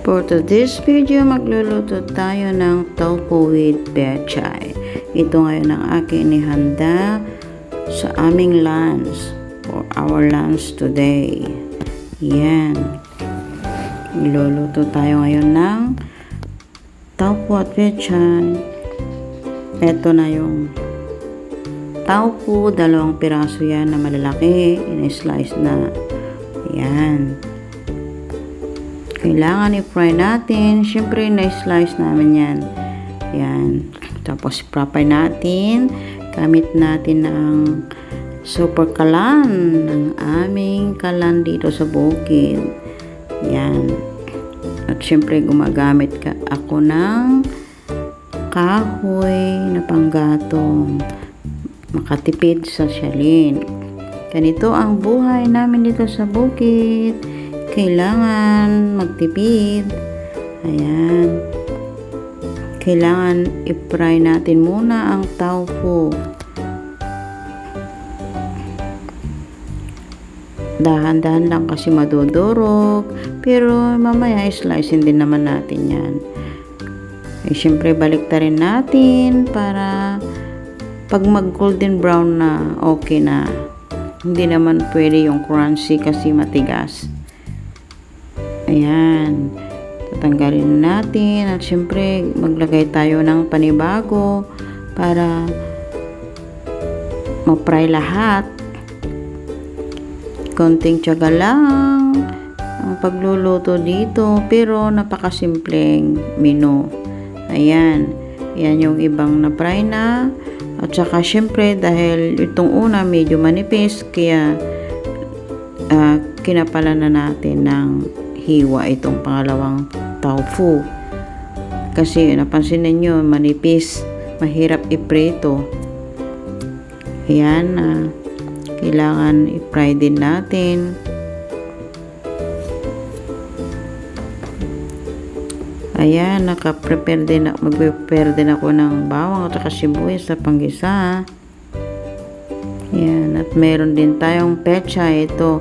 For today's video, magluluto tayo ng tofu with pechay. Ito ngayon ang aking inihanda sa aming lunch. For our lunch today. Yan. Iluluto tayo ngayon ng tofu at pechay. Ito na yung tofu. Dalawang piraso yan na malalaki. In-slice na. Yan. Kailangan i-fry natin. Siyempre, na-slice namin yan. Yan. Tapos, i-fry natin. Gamit natin ang super kalan ng aming kalan dito sa bukid. Yan. At siyempre, gumagamit ka ako ng kahoy na panggatong makatipid sa syalin. Ganito ang buhay namin dito sa bukid kailangan magtipid. Ayan. Kailangan i-fry natin muna ang tofu. Dahan-dahan lang kasi madudurog. Pero mamaya slicein din naman natin yan. Eh, syempre balik rin natin para pag mag golden brown na okay na. Hindi naman pwede yung crunchy kasi matigas. Ayan. Tatanggalin natin at syempre maglagay tayo ng panibago para ma-fry lahat. Konting tiyaga lang ang pagluluto dito pero napakasimpleng menu. Ayan. Yan yung ibang na-fry na. At saka syempre dahil itong una medyo manipis kaya uh, kinapala na natin ng hiwa itong pangalawang tofu. Kasi napansin ninyo, manipis, mahirap iprito. Ayan, uh, kailangan i-fry din natin. Ayan, naka-prepare din, mag-prepare din ako ng bawang at sibuyas sa panggisa. Ayan, at meron din tayong pecha. Ito,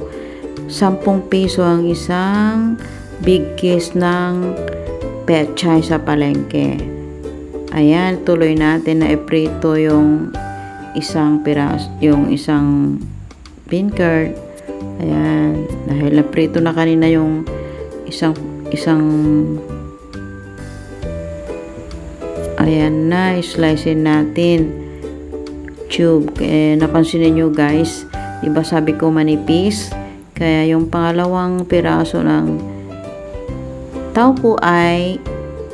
10 piso ang isang big case ng pechay sa palengke. Ayan, tuloy natin na iprito yung isang piras, yung isang bean curd. Ayan, dahil naprito na kanina yung isang isang Ayan na, slicein natin. Tube. Eh, napansin niyo guys, diba sabi ko manipis? Kaya yung pangalawang piraso ng tofu ay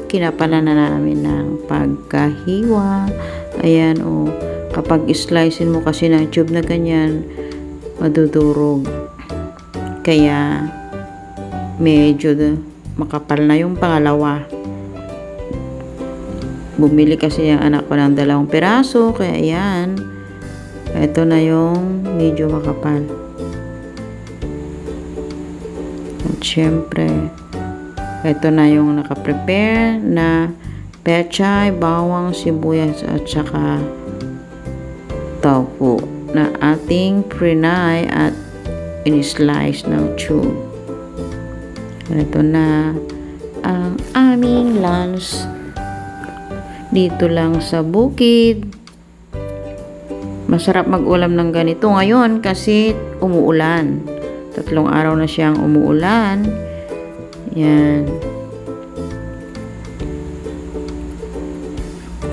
kinapala na namin ng pagkahiwa. Ayan o, oh, kapag slicein mo kasi ng tube na ganyan, madudurog. Kaya, medyo makapal na yung pangalawa. Bumili kasi yung anak ko ng dalawang piraso, kaya yan. Ito na yung medyo makapal. Syempre, ito na yung nakaprepare na pechay, bawang, sibuyas at saka tofu na ating prinay at in-slice ng tube. Ito na ang aming lunch dito lang sa bukid. Masarap mag-ulam ng ganito ngayon kasi umuulan. Tatlong araw na siyang umuulan. Yan.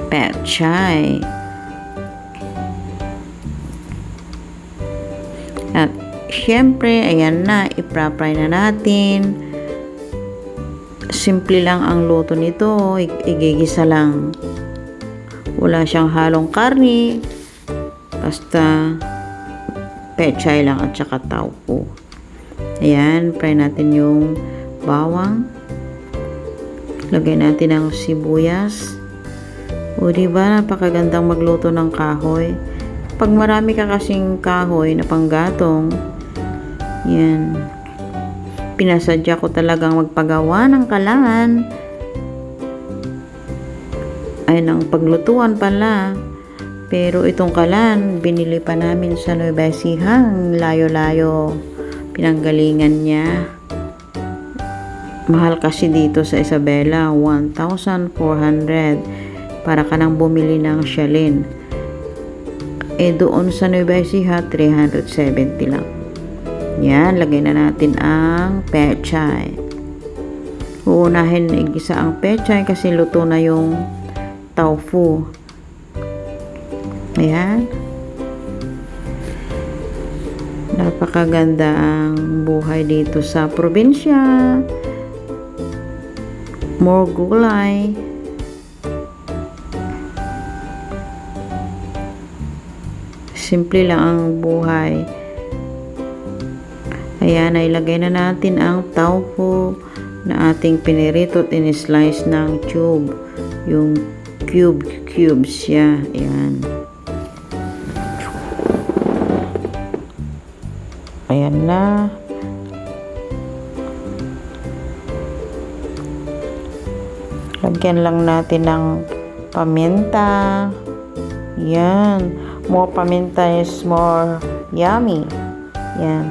Pet chai. At syempre, ayan na, ipra-fry na natin. Simple lang ang luto nito, igigisa lang. Wala siyang halong karni. Basta pechay lang at saka taupo. Ayan, fry natin yung bawang. Lagay natin ang sibuyas. O, diba, napakagandang magluto ng kahoy. Pag marami ka kasing kahoy na panggatong, yan, pinasadya ko talagang magpagawa ng kalan. Ay, ng paglutuan pala. Pero itong kalan, binili pa namin sa Nueva Ecija. Layo-layo pinanggalingan niya. Mahal kasi dito sa Isabela, 1,400 para ka nang bumili ng shalin. Eh doon sa Nueva Ecija, 370 lang. Yan, lagay na natin ang pechay. Uunahin igisa ang pechay kasi luto na yung tofu. Ayan. Napakaganda ang buhay dito sa probinsya. More gulay. Simple lang ang buhay. Ayan, ilagay na natin ang tofu na ating pinirito at in-slice ng tube. Yung cube cubes siya. Ayan. Ayan na. Lagyan lang natin ng paminta. Yan. More paminta is more yummy. Yan.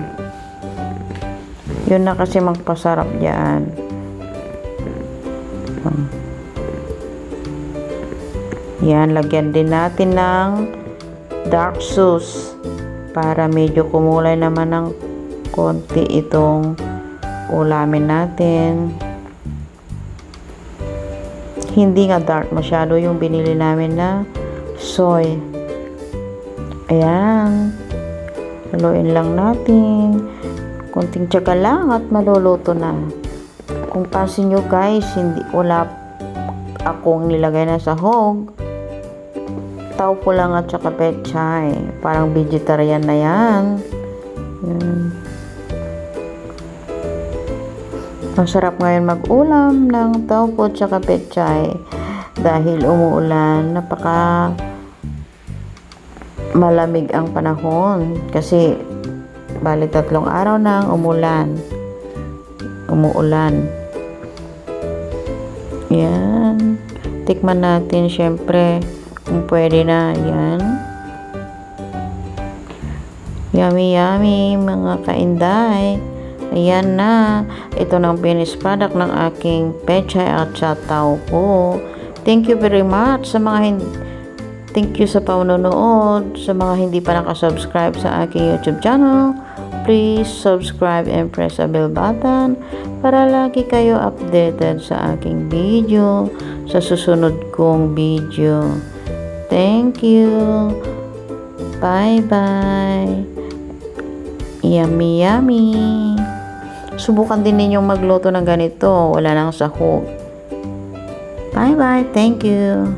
Yun na kasi magpasarap dyan. Yan, lagyan din natin ng dark sauce para medyo kumulay naman ng konti itong ulamin natin. Hindi nga dark masyado yung binili namin na soy. Ayan. Haluin lang natin. Konting tiyaga lang at maluluto na. Kung pansin nyo guys, hindi, wala akong nilagay na sahog. Taupo lang at saka pechay. Parang vegetarian na yan. Yan. Ang sarap ngayon mag-ulam ng taupo at saka pechay. Dahil umuulan, napaka malamig ang panahon. Kasi bali tatlong araw nang umulan. Umuulan. Yan. Tikman natin syempre kung pwede na. Yan. Yummy, yummy, mga kainday. Ayan na. Ito na finished product ng aking pechay at chataw po. Thank you very much sa mga hindi Thank you sa panonood. Sa mga hindi pa nakasubscribe sa aking YouTube channel, please subscribe and press the bell button para lagi kayo updated sa aking video, sa susunod kong video. Thank you. Bye-bye. Yummy, yummy. Subukan din ninyong magluto ng ganito. Wala nang sahog. Bye-bye. Thank you.